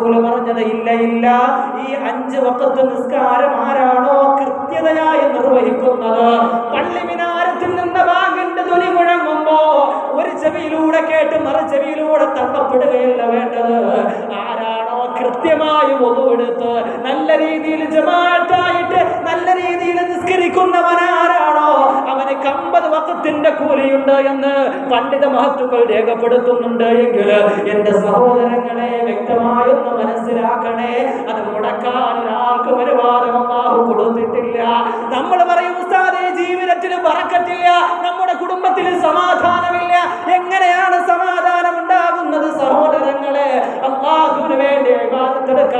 റസൂൽ പറഞ്ഞത് ഇല്ല ഇല്ല ഈ അഞ്ച് വക്കത്ത് നിസ്കാരം ആരാണോ കൃത്യതയായി നിർവഹിക്കുന്നത്. പള്ളി മിനാരത്തിൽ നിന്ന് ബാങ്കിന്റെ ധ്വനി മുഴങ്ങുമ്പോ ഒരു ചെവിയിലൂടെ കേട്ട് മറു ചെവിയിലൂടെ തള്ളപ്പെടുകയല്ല വേണ്ടത്. ആരാണോ കൃത്യമായി ഒതുവെടുത്ത് നല്ല രീതിയിൽ ജമാഅത്തായിട്ട് വക്കത്തിന്റെ കൂലിയുണ്ട് എന്ന് പണ്ഡിത മഹത്തുക്കൾ രേഖപ്പെടുത്തുന്നുണ്ട് എങ്കിൽ എന്റെ സഹോദരങ്ങളെ വ്യക്തമായൊന്ന് മനസ്സിലാക്കണേ. അത് മുടക്കാൻ ഒരാൾക്ക് ഒരു അള്ളാഹു കൊടുത്തിട്ടില്ല. നമ്മൾ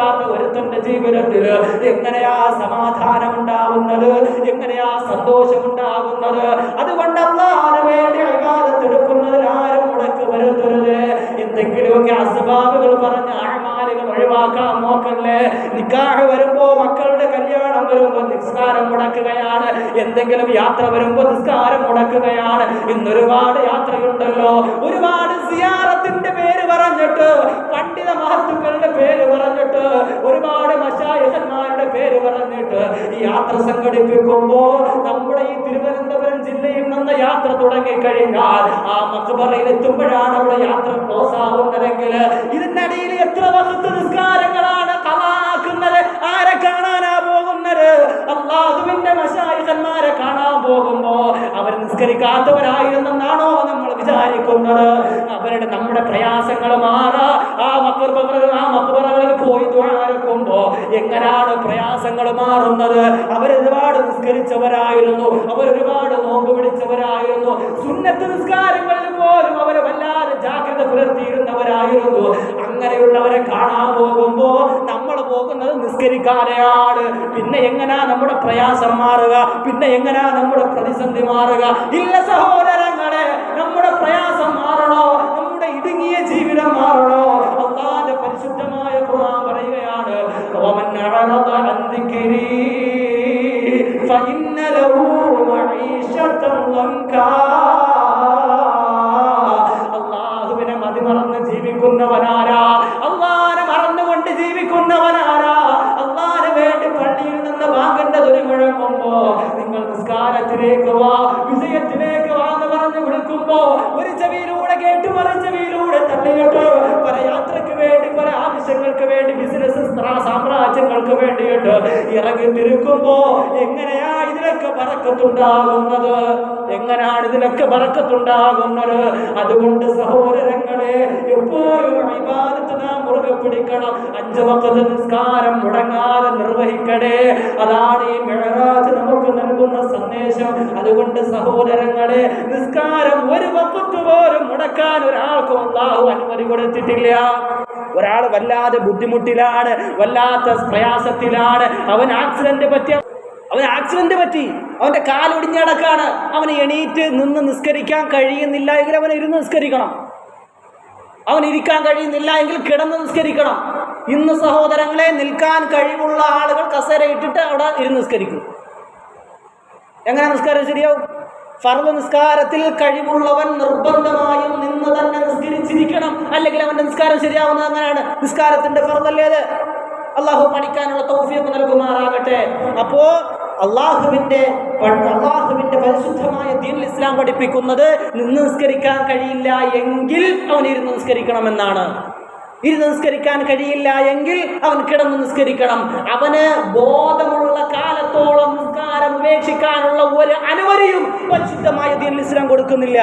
വിവാദത്തെടുക്കാത്ത ഒരുത്തന്റെ ജീവിതത്തിൽ എങ്ങനെയാ സമാധാനം ഉണ്ടാവുന്നത് എങ്ങനെയാ സന്തോഷം ഉണ്ടാകുന്നത് അതുകൊണ്ട് അള്ളാഹിന് വേണ്ടി വിവാദത്തെടുക്കുന്നതിൽ ആരും മുടക്ക് വരുത്തരുത്. എന്തെങ്കിലുമൊക്കെ അസബാബുകൾ പറഞ്ഞ ആഴ്മാലുകൾ ഒഴിവാക്കാൻ നോക്കല്ലേ? നിക്കാഹ് വരുമ്പോ മക്കളുടെ കല്യാണം വരുമ്പോ നിസ്കാരം മുടക്കുകയാണ്. എന്തെങ്കിലും യാത്ര വരുമ്പോ നിസ്കാരം മുടക്കുകയാണ്. ഇന്നൊരുപാട് യാത്രയുണ്ടല്ലോ. ഒരുപാട് പേര് പറഞ്ഞിട്ട് ഈ യാത്ര സംഘടിപ്പിക്കുമ്പോ നമ്മുടെ ഈ തിരുവനന്തപുരം ജില്ലയിൽ നിന്ന് യാത്ര തുടങ്ങിക്കഴിഞ്ഞാൽ ആ മക്ബറയിൽ എത്തുമ്പോഴാണ് അവിടെ യാത്ര ക്ലോസ് ആവുന്നതെങ്കിൽ ഇതിനിടയിൽ എത്ര വകുത്ത് നിസ്കാരങ്ങളാണ് കലാക്കുന്നത്? ആരെ കാണാനാ പോകുന്നത്? അള്ളാഹുവിന്റെ മശായിതന്മാരെ കാണാൻ പോകുമ്പോ അവർ നിസ്കരിക്കാത്തവരായിരുന്നെന്നാണോ നമ്മൾ വിചാരിക്കുന്നത്? അവരുടെ നമ്മുടെ പ്രയാസങ്ങൾ മാറാ. ആ മക്കൾ ആ മക്ബറകളിൽ പോയി ദ്വാരക്കുമ്പോ എങ്ങനെയാണ് പ്രയാസങ്ങൾ മാറുന്നത്? അവരൊരുപാട് നിസ്കരിച്ചവരായിരുന്നു? അവരൊരുപാട് നോമ്പ് പിടിച്ചവരായിരുന്നു? സുന്നത്ത് നിസ്കാരങ്ങളിൽ പോലും അവരെ വല്ലാതെ ജാഗ്രത പുലർത്തിയിരുന്നവരായിരുന്നു. അങ്ങനെയുള്ളവരെ കാണാൻ പോകുമ്പോ നമ്മൾ പോകുന്നത് നിസ്കരിക്കാനെയാണ് പിന്നെ എങ്ങനാ നമ്മുടെ പ്രയാസം മാറുക? പിന്നെ എങ്ങനാ നമ്മുടെ പ്രതിസന്ധി മാറുക? ഇല്ല സഹോദരങ്ങളെ ജീവിതം മാറണോ അള്ളാന്റെ പരിശുദ്ധമായ ഖുർആൻ പറയുകയാണ് ومن أعرض عن ذكري فإن له معيشة ضنكا അള്ളാഹുവിനെ മതിമറന്ന് ജീവിക്കുന്നവനാരാ അള്ളാഹിനെ മറന്നുകൊണ്ട് ജീവിക്കുന്നവനാരാ അള്ളാഹിന് വേണ്ടി പള്ളിയിൽ നിന്ന് വാങ്ങേണ്ടത് ഒരു മുഴങ്ങുമ്പോ നിങ്ങൾ നിസ്കാരത്തിലേക്ക് വാ വിജയത്തിലേക്ക് വിളിക്കുമ്പോ ഒരു ചെവിയിലൂടെ കേട്ട് മറ ചെവിയിലൂടെ തള്ളിയിട്ടോ പല യാത്രയ്ക്ക് വേണ്ടി പല ആവശ്യങ്ങൾക്ക് വേണ്ടി ബിസിനസ് സാമ്രാജ്യങ്ങൾക്ക് വേണ്ടിയിട്ട് ഇറങ്ങി തിരുക്കുമ്പോ എങ്ങനെയാ ഇതിലൊക്കെ പറക്കത്തുണ്ടാകുന്നത്? എങ്ങനെയാണ് ഇതിലൊക്കെ പറക്കത്തുണ്ടാകുന്നത്? അതുകൊണ്ട് സഹോദരങ്ങളെ എപ്പോഴും ഇബാദത്ത് നാം മുറുകെ പിടിക്കണം. അഞ്ച് വക്കത്ത് നിസ്കാരം മുടങ്ങാതെ നിർവഹിക്കണേ. അതാണ് ഈ മെഹറാജ് നമുക്ക് നൽകുന്ന സന്ദേശം. അതുകൊണ്ട് സഹോദരങ്ങളെ നിസ്കാരം ഒരു വക്കത്ത് പോലും മുടക്കാൻ ഒരാൾക്കും അള്ളാഹു അനുമതി കൊടുത്തിട്ടില്ല. ഒരാൾ വല്ലാതെ ബുദ്ധിമുട്ടിലാണ് വല്ലാത്ത പ്രയാസത്തിലാണ്. അവൻ ആക്സിഡന്റ് പറ്റിയ അവൻ ആക്സിഡന്റ് പറ്റി. അവന്റെ കാലൊടിഞ്ഞടക്കാണ് അവന് എണീറ്റ് നിന്ന് നിസ്കരിക്കാൻ കഴിയുന്നില്ല എങ്കിൽ അവൻ ഇരുന്ന് നിസ്കരിക്കണം. അവൻ ഇരിക്കാൻ കഴിയുന്നില്ല എങ്കിൽ കിടന്ന് നിസ്കരിക്കണം. ഇന്ന് സഹോദരങ്ങളെ നിൽക്കാൻ കഴിവുള്ള ആളുകൾ കസേര ഇട്ടിട്ട് അവിടെ ഇരുന്ന് നിസ്കരിക്കും. എങ്ങനെ നിസ്കാരം ശരിയാവും? ഫർദ് നിസ്കാരത്തിൽ കഴിവുള്ളവൻ നിർബന്ധമായും നിന്ന് തന്നെ നിസ്കരിച്ചിരിക്കണം. അല്ലെങ്കിൽ അവന്റെ നിസ്കാരം ശരിയാവുന്നത് അങ്ങനെയാണ്. നിസ്കാരത്തിന്റെ ഫർവല്ലേത് അള്ളാഹു പഠിക്കാനുള്ള തൗഫീഖ് നൽകുമാറാകട്ടെ. അപ്പോ അള്ളാഹുവിന്റെ അള്ളാഹുവിന്റെ പരിശുദ്ധമായ ദീൻ ഇസ്ലാം പഠിപ്പിക്കുന്നത് നിന്ന് നിസ്കരിക്കാൻ കഴിയില്ല എങ്കിൽ അവൻ ഇരുന്ന് നിസ്കരിക്കണമെന്നാണ്. ഇരുന്ന് നിസ്കരിക്കാൻ കഴിയില്ല എങ്കിൽ അവൻ കിടന്ന് നിസ്കരിക്കണം. അവന് ബോധമുള്ള കാലത്തോളം നിസ്കാരം ഉപേക്ഷിക്കാനുള്ള ഒരു അനുമതിയും പരിശുദ്ധമായ ദീൻ ഇസ്ലാം കൊടുക്കുന്നില്ല.